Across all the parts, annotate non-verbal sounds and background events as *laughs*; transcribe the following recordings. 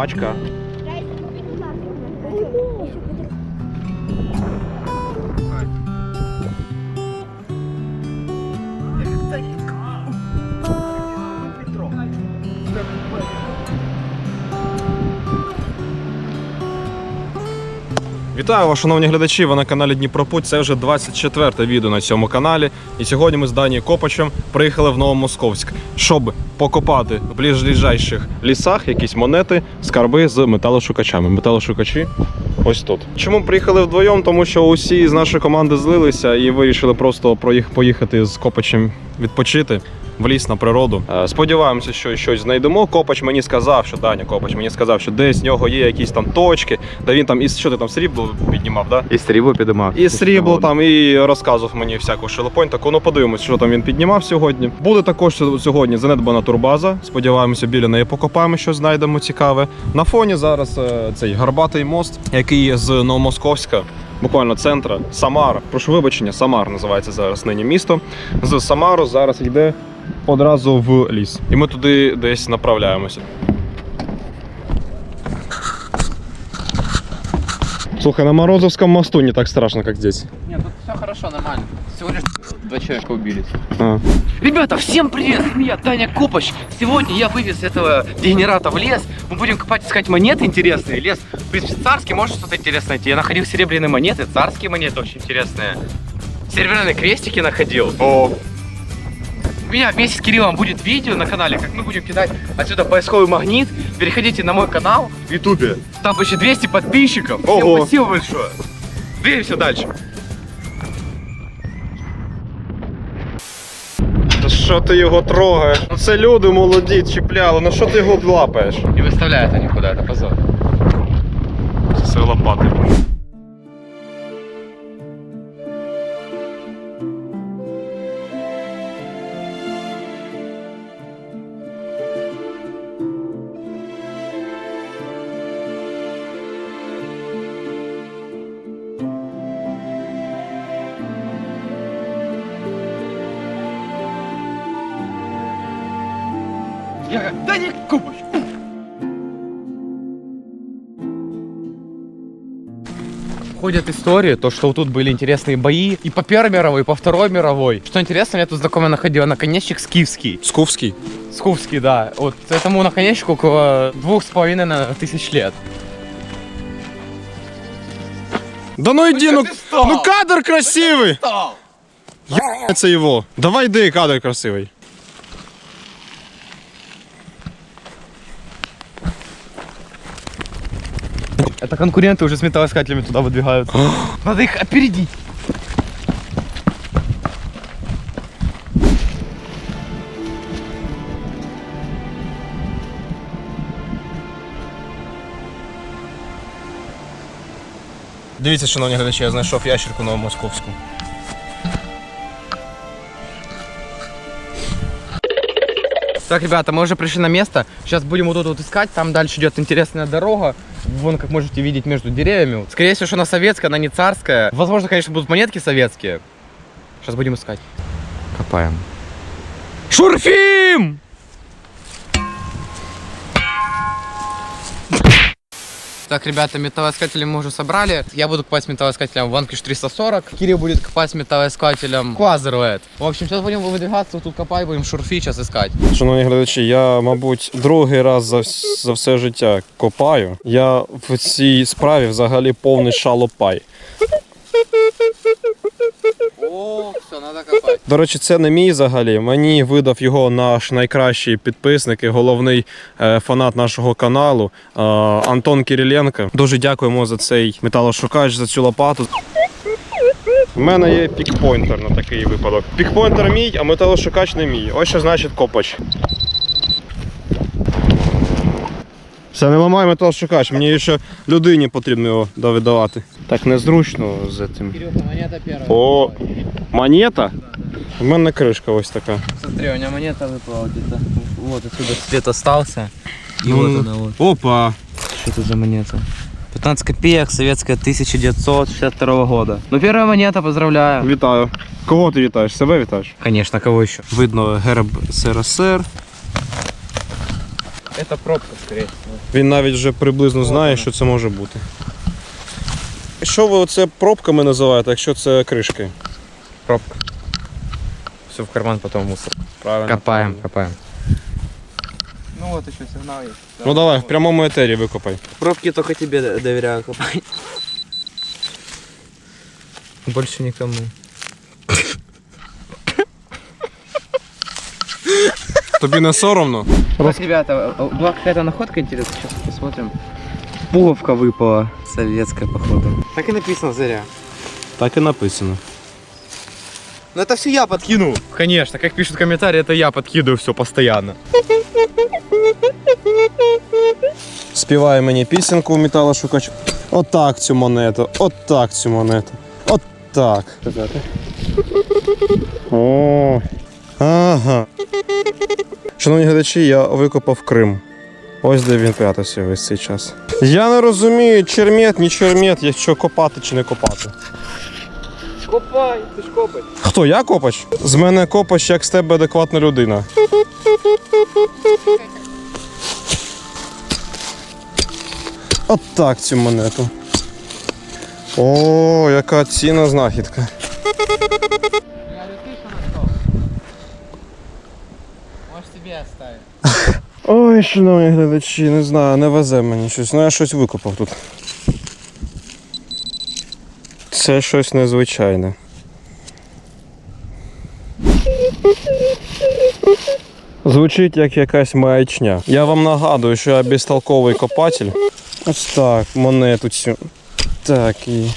Собачка. Вітаю вас, шановні глядачі. Ви на каналі Дніпропуть. Це вже 24 відео на цьому каналі. І сьогодні ми з Данією Копачем приїхали в Новомосковськ, щоб покопати в ближайших лісах якісь монети, скарби з металошукачами. Металошукачі ось тут. Чому приїхали вдвоєм? Тому що усі з нашої команди злилися і вирішили просто проїх- поїхати з Копачем відпочити. В ліс на природу. Е, Сподіваємося, що щось знайдемо. Копач мені сказав, що Даня Копач мені сказав, що десь в нього є якісь там точки, де він там із що ти там срібло піднімав, да? І срібло підіймав. І срібло там, і розказував мені всяку шелепонь. Таку, ну подивимось, що там він піднімав сьогодні. Буде також сьогодні занедбана турбаза. Сподіваємося, біля неї покопаємо, що знайдемо цікаве. На фоні зараз е, цей гарбатий мост, який з Новомосковська. Буквально центра Самар. Прошу вибачення, Самар називається зараз нині місто. З Самару зараз йде одразу в ліс. І ми туди десь направляємося. Слухай, на Морозовском мосту не так страшно, как здесь. Нет, тут все хорошо, нормально. Всего лишь два человека убились. А. Ребята, всем привет! Я Таня Копач. Сегодня я вывез этого дегенерата в лес. Мы будем копать, искать монеты интересные. Лес, в принципе, царский, может что-то интересное найти. Я находил серебряные монеты, царские монеты очень интересные. Серебряные крестики находил. О, У меня вместе с Кириллом будет видео на канале, как мы будем кидать отсюда поисковый магнит. Переходите на мой канал в Ютубе. Там почти 200 подписчиков. Всем Ого. спасибо большое. Двигаемся дальше. Та що ти його трогаєш? Ну це люди молоді, чіпляли, ну що ти його лапаєш? Не выставляй это никуда, это позор. Це лопати. Истории, то, что вот тут были интересные бои и по Первой мировой, и по Второй мировой. Что интересно, я тут знакомая находила наконечник скифский. Скуфський. Скифский, да. Вот этому наконечнику около двух с половиной наверное, тысяч лет. Да ну йди, ну, ти став? ну кадр красивий! Я це його. Давай йди, кадр красивий. Это конкуренты уже с металлоискателями туда выдвигаются. *gasps* Надо их опередить. Дивіться, шановні глядачі, я знайшов ящерку новомосковську. Так, ребята, мы уже пришли на место. Сейчас будем вот тут вот искать. Там дальше идет интересная дорога. Вон, как можете видеть, между деревьями. Скорее всего, что она советская, она не царская. Возможно, конечно, будут монетки советские. Сейчас будем искать. Копаємо. Шурфим! Так, ребята, металлоискатели мы уже собрали. Я буду копать металлоискателем Vanquish 340. Кирилл будет копать металлоискателем Quasarwet. В общем, сейчас будем выдвигаться, тут копать, будем шурфи сейчас искать. Шановні глядачі, я, мабуть, другий раз за, за все життя копаю. Я в цій справі взагалі повний шалопай. О, все, надо копать. До речі, це не мій взагалі. Мені видав його наш найкращий підписник і головний е, фанат нашого каналу е, Антон Кириленко. Дуже дякуємо за цей металошукач, за цю лопату. У мене є пікпойнтер на такий випадок. Пікпойнтер мій, а металошукач не мій. Ось що значить копач. Все, не ламай металошукач, мені ще людині потрібно його довидавати. Так незручно з цим. Кирюха, монета первая. О, монета? У мене кришка ось така. Смотри, у меня монета выпала где-то. Вот отсюда след остался. И Ну, вот она вот. Опа! Что это за монета? 15 копеек, советская 1962 года. Ну, первая монета, поздравляю. Вітаю. Кого ти вітаєш? Себе вітаєш? Конечно, кого еще? Видно герб СРСР. Это пробка, скорее всего. Він навіть вже приблизно знає, що це може бути. Що ви оце пробками називаєте, якщо це кришки? Пробка. Все в карман, потом в мусор. Правильно. Копаем, копаем. Ну вот еще сигнал есть. Ну давай, в прямому етері викопай. Пробки только тебе доверяю копать. Больше никому. Тобі не соромно? Так, ребята, была какая-то находка интересная, сейчас посмотрим. Пуговка выпала. Советская, походу. Так и написано зря. Так і написано. Ну это все я подкинул. Конечно, как пишут комментарии, это я подкидываю все постоянно. Співає мені пісеньку металошукач. Отак цю монету, отак цю монету. Отак. О, ага. Шановні глядачі, я викопав Крим. Ось де він прятався весь цей час. Я не розумію, чермет, ні чермет, якщо копати чи не копати. Копай, ты ж копай. Хто я копач? З мене копач, як з тебе адекватна людина. От так цю монету. О, яка цінна знахідка. Ой, шановні глядачі, не знаю, не везе мені щось. Ну я щось викопав тут. Це щось незвичайне. Звучить як якась маячня. Я вам нагадую, що я безтолковий копатель. Ось так, монету цю. Так і.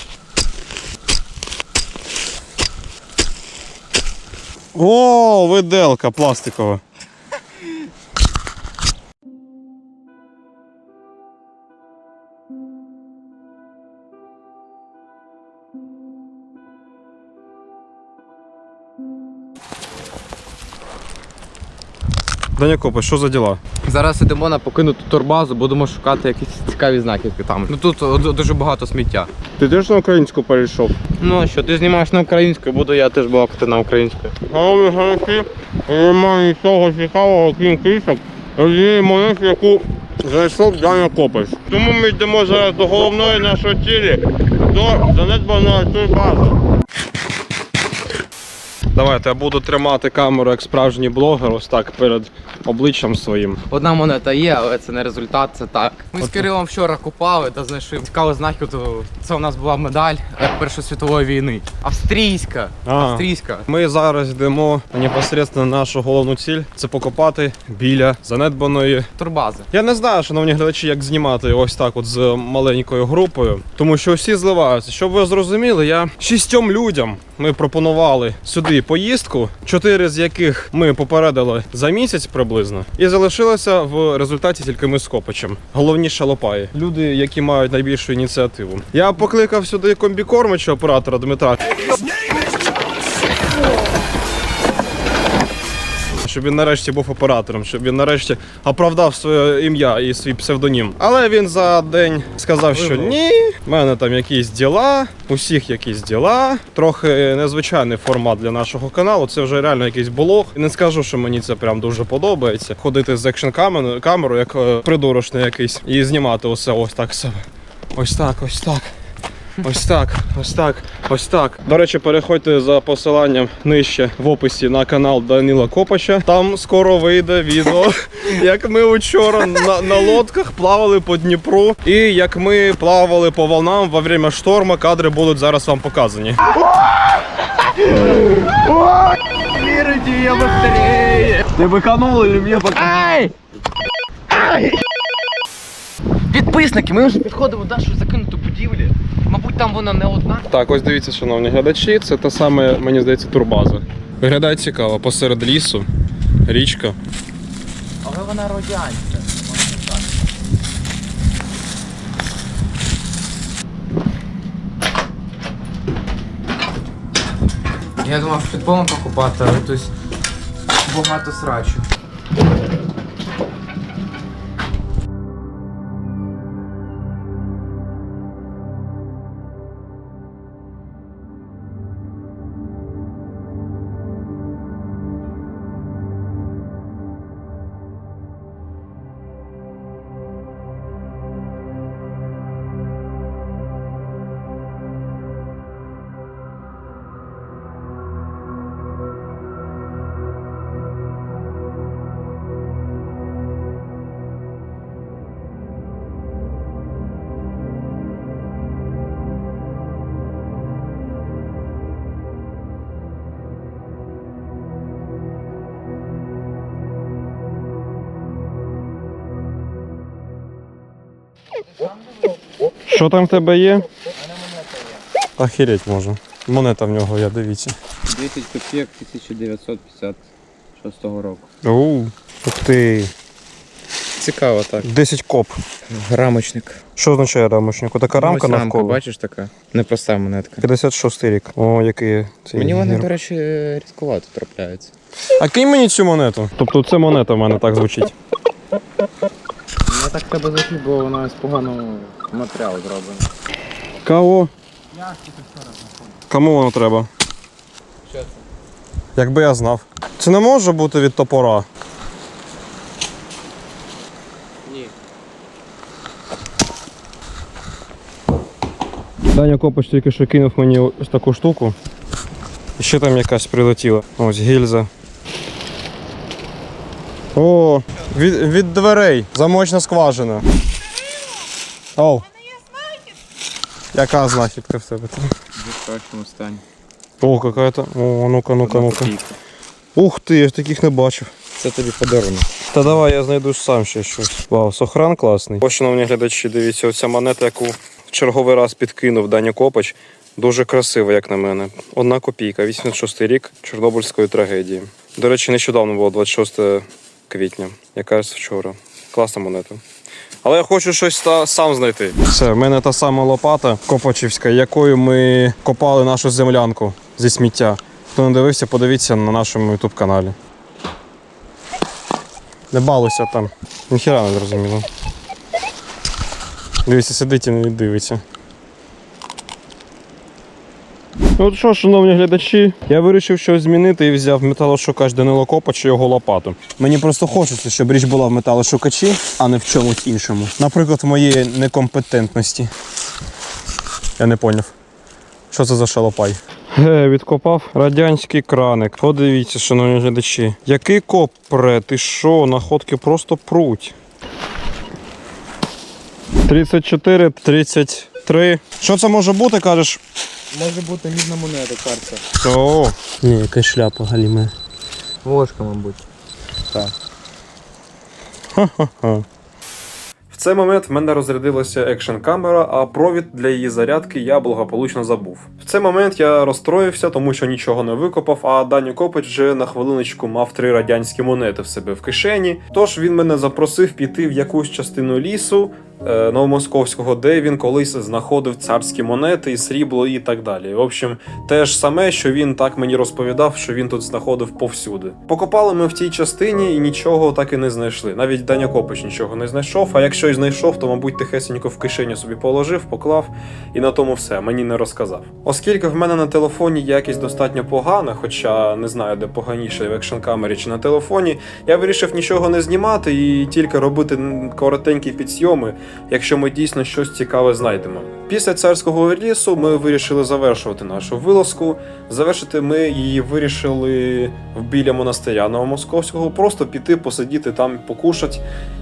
О, виделка пластикова. Даня Копа, що за діла? Зараз йдемо на покинуту турбазу, будемо шукати якісь цікаві знахідки там. Ну тут дуже багато сміття. Ти теж на українську перейшов? Ну а що, ти знімаєш на українську, буду я теж балакати на українську. Головні глядачі, немає нічого цікавого, крім кришок, і монети, яку знайшов Даня Копач. Тому ми йдемо зараз до головної нашої цілі, до занедбаної турбази. Давайте я буду тримати камеру як справжній блогер, ось так перед обличчям своїм. Одна монета є, але це не результат, це так. Ми з Кирилом вчора купали та знайшли цікаву знахідку. Це у нас була медаль Першої світової війни. Австрійська. Ага. Австрійська. Ми зараз йдемо непосередньо на нашу головну ціль це покопати біля занедбаної Турбази. Я не знаю, шановні глядачі, як знімати ось так от з маленькою групою, тому що всі зливаються. Щоб ви зрозуміли, я шістьом людям ми пропонували сюди поїздку, чотири з яких ми попередили за місяць приблизно, і залишилося в результаті тільки ми з Копичем. Головні шалопаї, люди, які мають найбільшу ініціативу. Я покликав сюди комбікормича оператора Дмитра. Щоб він нарешті був оператором, щоб він нарешті оправдав своє ім'я і свій псевдонім. Але він за день сказав, що ні, в мене там якісь діла, усіх якісь діла. Трохи незвичайний формат для нашого каналу. Це вже реально якийсь блог. Не скажу, що мені це прям дуже подобається. Ходити з екшн камерою, як е, придурочний якийсь, і знімати усе ось так себе. Ось так, ось так. Ось так, ось так, ось так. До речі, переходьте за посиланням нижче в описі на канал Данила Копача. Там скоро вийде відео, *laughs* як ми вчора на, на лодках плавали по Дніпру. І як ми плавали по волнам во время шторму. Кадри будуть зараз вам показані. Ти виканув или мені пока? Ай! Підписники, ми вже підходимо до нашої закинутої будівлі. Мабуть, там вона не одна. Так, ось дивіться, шановні глядачі, це та саме, мені здається, турбаза. Виглядає цікаво, посеред лісу, річка. Але вона радянська. Я думав, під полом покупати, але тут багато срачу. Що там в тебе є? Охереть можна. Монета в нього є, дивіться. 10 копійок 1956 року. Оу. Ух ти. Цікаво так. 10 коп. Рамочник. Що означає рамочник? Така рамка Ось рамка, навколо. бачиш така? Непроста монетка. 56 рік. О, який це Мені вони, герб. до речі, рідковато трапляються. А кинь мені цю монету. Тобто це монета в мене так звучить. Так треба звучить, бо вона з поганого матеріалу зроблена. Кого? Кому воно треба? Що це? Якби я знав. Це не може бути від топора. Ні. Даня Копач тільки що кинув мені ось таку штуку. І ще там якась прилетіла. Ось гільза. О, від, від дверей. Замочна скважина. Оу. Яка знахідка в тебе там? В кращому стані. О, какая-то. О, ну-ка, ну-ка, ну-ка. Ух ти, я ж таких не бачив. Це тобі подарунок. Та давай я знайду сам ще щось. Вау, сохран класний. Ось, шановні глядачі, дивіться, оця монета, яку в черговий раз підкинув Даня Копач. Дуже красива, як на мене. Одна копійка, 86 рік Чорнобильської трагедії. До речі, нещодавно було 26 квітня, якраз вчора. Класна монета. Але я хочу щось та сам знайти. Все, в мене та сама лопата Копачівська, якою ми копали нашу землянку зі сміття. Хто не дивився, подивіться на нашому YouTube каналі. Не балуйся там. Ніхіра не зрозуміло. Дивіться, сидить і не дивиться. Ну От що, шановні глядачі, я вирішив щось змінити і взяв металошукач Данило і його лопату. Мені просто хочеться, щоб річ була в металошукачі, а не в чомусь іншому. Наприклад, в моєї некомпетентності. Я не поняв. Що це за шалопай? Ге, відкопав радянський краник. Подивіться, шановні глядачі. Який коп пре? Ти що, находки просто пруть. 34, 33. Що це може бути, кажеш? Може бути мідна монета, карта. О, ні, якась шляпа галіме. Ложка, мабуть. В цей момент в мене розрядилася екшн камера, а провід для її зарядки я благополучно забув. В цей момент я розстроївся, тому що нічого не викопав, а Даню Копич вже на хвилиночку мав три радянські монети в себе в кишені. Тож він мене запросив піти в якусь частину лісу. Е, Новомосковського, де він колись знаходив царські монети і срібло і так далі. В общем, те ж саме, що він так мені розповідав, що він тут знаходив повсюди. Покопали ми в тій частині і нічого так і не знайшли. Навіть Даня Копич нічого не знайшов. А якщо й знайшов, то мабуть тихесенько в кишеню собі положив, поклав і на тому все мені не розказав. Оскільки в мене на телефоні якість достатньо погана, хоча не знаю, де поганіше в екшн камері чи на телефоні, я вирішив нічого не знімати і тільки робити коротенькі підсйоми, якщо ми дійсно щось цікаве знайдемо. Після царського лісу ми вирішили завершувати нашу вилазку. Завершити ми її вирішили біля монастиря Новомосковського, просто піти, посидіти там, покушати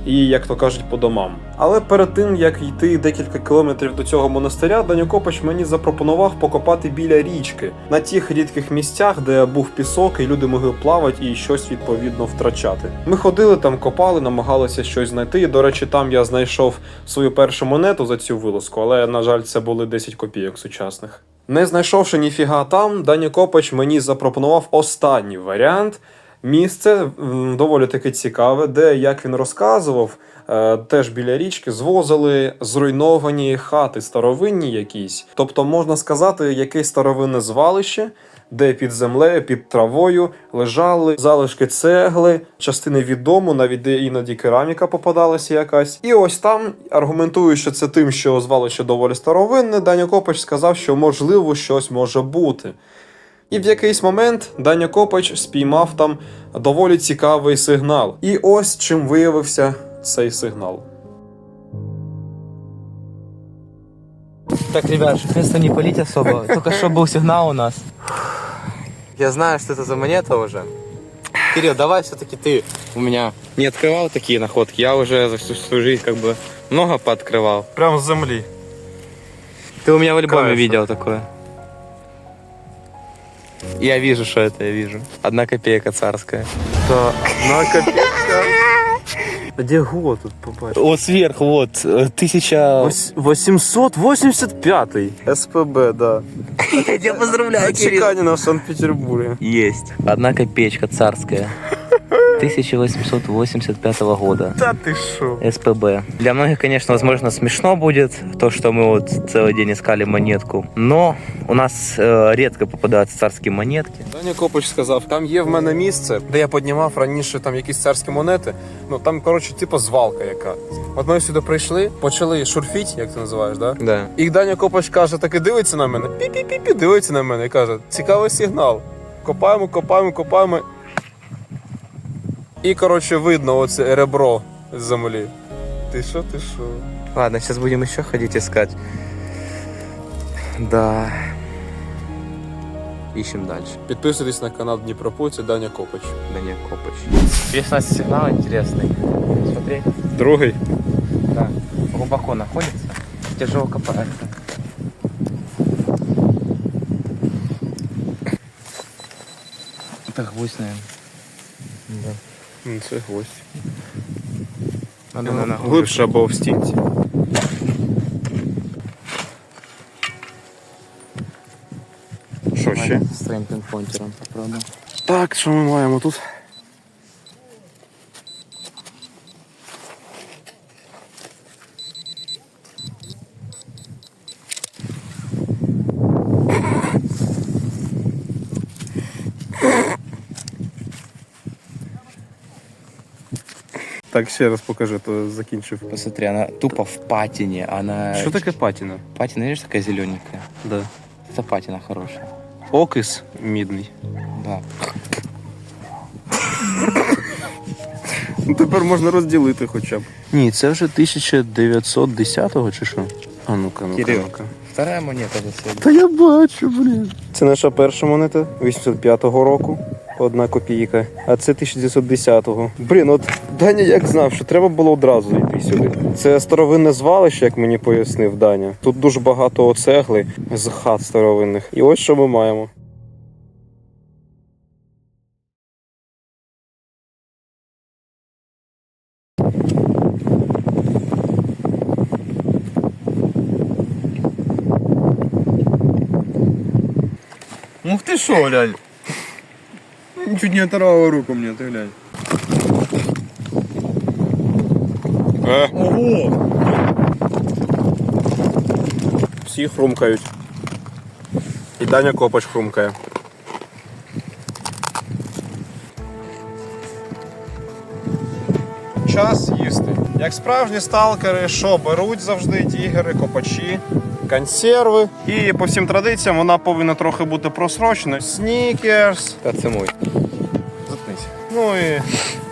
і, як то кажуть, по домам. Але перед тим як йти декілька кілометрів до цього монастиря, Даню Копач мені запропонував покопати біля річки на тих рідких місцях, де був пісок, і люди могли плавати і щось відповідно втрачати. Ми ходили там, копали, намагалися щось знайти. До речі, там я знайшов свою першу монету за цю вилазку, але на жаль, це були 10 копійок сучасних. Не знайшовши ніфіга там, Даня Копач мені запропонував останній варіант. Місце доволі таки цікаве, де, як він розказував, е, теж біля річки звозили зруйновані хати старовинні якісь. Тобто, можна сказати, якесь старовинне звалище, де під землею, під травою лежали залишки цегли, частини від навіть де іноді кераміка попадалася якась. І ось там, аргументуючи це тим, що звалище доволі старовинне, Даня Копач сказав, що можливо щось може бути. І в якийсь момент Даня Копач спіймав там доволі цікавий сигнал. І ось чим виявився цей сигнал. Так, ребят, чтоб место не палить особо. Только что был сигнал у нас. Я знаю, что это за монета уже. Кирилл, давай все-таки ты у меня не открывал такие находки. Я уже за всю свою жизнь как бы много пооткрывал. Прямо з землі. Ты у меня в альбоме Кайф. видел такое. Я вижу, что это я вижу. Одна копейка царская. Так, на копійка. Де год тут побачив? Вот сверху, вот, э, тысяча... 885 СПБ, да. Я тебя поздравляю, Чеканина в Санкт-Петербурге. Есть. Одна копеечка царская. 1885 года. Та ти що? СПБ. Для многих, конечно, возможно, смешно будет то, что мы вот целый день искали монетку. Но у нас э, редко попадаются царские монетки. Даня Копич сказав, там є в мене місце, де я піднімав раніше там якісь царські монети. Ну там, коротше, типу звалка яка. От ми сюди прийшли, почали шурфіть, як ти називаєш, да? Да. І Даня Копач каже, таки дивиться на мене, пі-пі-пі-пі, дивиться на мене і каже, цікавий сигнал. Копаємо, копаємо, копаємо. І, коротше, видно оце ребро з землі. Ти що, ти що? Ладно, сейчас будем еще ходить искать. Да. Ищем дальше. Підписуйтесь на канал Дніпропуть, це Даня Копач. Да не копач. Есть у нас сигнал интересный. Смотри, Другий. да, глубоко находится, тяжело копается. Это гвоздь, наверное. Це гвоздь. Надо, вона Глибше або в стінці. Що ще? З твоїм пінпонтером попробуємо. Так, що ми маємо тут? Так, ще раз покажи, то закінчив. Посмотри, она тупо в патине. Она... Що таке патіна? Патина, видишь, такая зелененькая? Да. Это патина хорошая. Окис мідний. Да. Ну тепер можна розділити хоча б. Ні, це вже 1910-го чи що? А ну-ка, ну-ка. Кирил. ну-ка. Вторая монета за сегодня. Та я бачу, блін. Це наша перша монета 85-го року. Одна копійка. А це 1910-го. Блін, от Даня як знав, що треба було одразу йти сюди. Це старовинне звалище, як мені пояснив Даня. Тут дуже багато цегли з хат старовинних. І ось що ми маємо. Ух ты шо, глянь. Чуть не оторвало руку мне, ты глянь. Е, Ого! всі хрумкають. І Даня Копач хрумкає. Час їсти. Як справжні сталкери, що беруть завжди дігери, копачі, консерви. І по всім традиціям вона повинна трохи бути просроченою. Снікерс. Та це мой. Заткнись. Ну і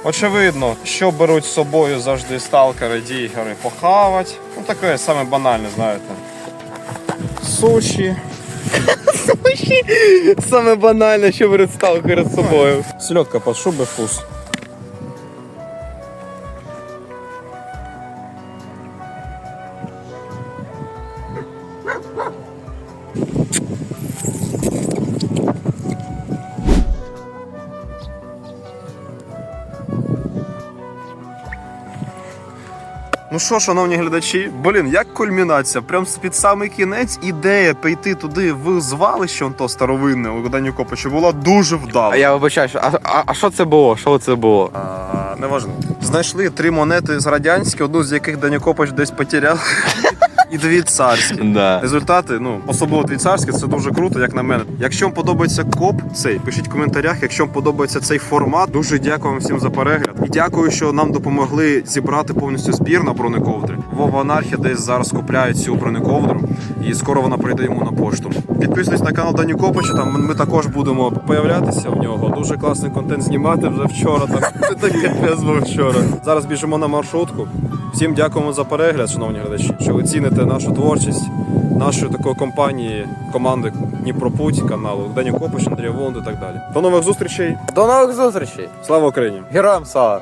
очевидно, що беруть з собою завжди сталкери, дігери, похавати. Ну таке саме банальне, знаєте. Суші. *laughs* Суші. Саме банальне, що беруть сталкери з собою. Селедка под шубой вкус. Ну що, шановні глядачі, блін, як кульмінація, прям під самий кінець ідея піти туди в звалище, он то старовинне у Даню Копачу, була дуже вдала. А я вибачаю, що- а, а, а що це було? Що це було? А, неважливо. Знайшли три монети з радянських, одну з яких Даня Копач десь потеряв. *laughs* І дві царські. Да. Результати, ну, особливо дві царські, це дуже круто, як на мене. Якщо вам подобається коп цей, пишіть в коментарях. Якщо вам подобається цей формат, дуже дякую вам всім за перегляд. І дякую, що нам допомогли зібрати повністю збір на бронековдри. Вова Анархія десь зараз купляє цю бронековдру, і скоро вона прийде йому на пошту. Підписуйтесь на канал Дані Копача. Там ми також будемо появлятися в нього. Дуже класний контент знімати вже вчора. Так *laughs* це капець був вчора. Зараз біжимо на маршрутку. Всім дякуємо за перегляд, шановні глядачі, що ви ціните нашу творчість, нашої такої компанії, команди Дніпропуть, каналу Дані Копич, Андрія Воланд і так далі. До нових зустрічей. До нових зустрічей! Слава Україні! Героям слава!